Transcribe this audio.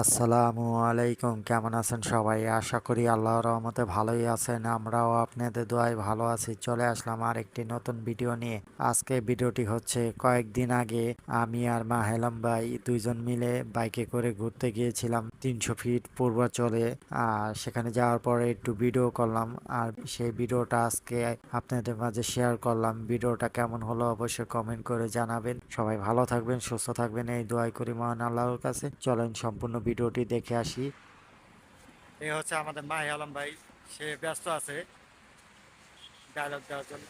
আসসালামু আলাইকুম। কেমন আছেন সবাই? আশা করি আল্লাহর রহমতে ভালোই আছেন। আমরাও আপনাদের দোয়ায় ভালো আছি। চলে আসলাম আর একটি নতুন ভিডিও নিয়ে। আজকে ভিডিওটি হচ্ছে কয়েকদিন আগে আমি আর মাহেলাম ভাই দুইজন মিলে বাইকে করে ঘুরতে গিয়েছিলাম তিনশো ফিট পূর্বাচলে। আর সেখানে যাওয়ার পরে একটু ভিডিও করলাম। আর সেই ভিডিওটা আজকে আপনাদের মাঝে শেয়ার করলাম। ভিডিওটা কেমন হলো অবশ্যই কমেন্ট করে জানাবেন। সবাই ভালো থাকবেন, সুস্থ থাকবেন। এই দোয়াই করি মহান আল্লাহর কাছে। চলেন সম্পূর্ণ ভিডিওটি দেখে আসি। এ হচ্ছে আমাদের মাহি আলম ভাই, সে ব্যস্ত আছে। ডায়লগ দেওয়ার জন্য।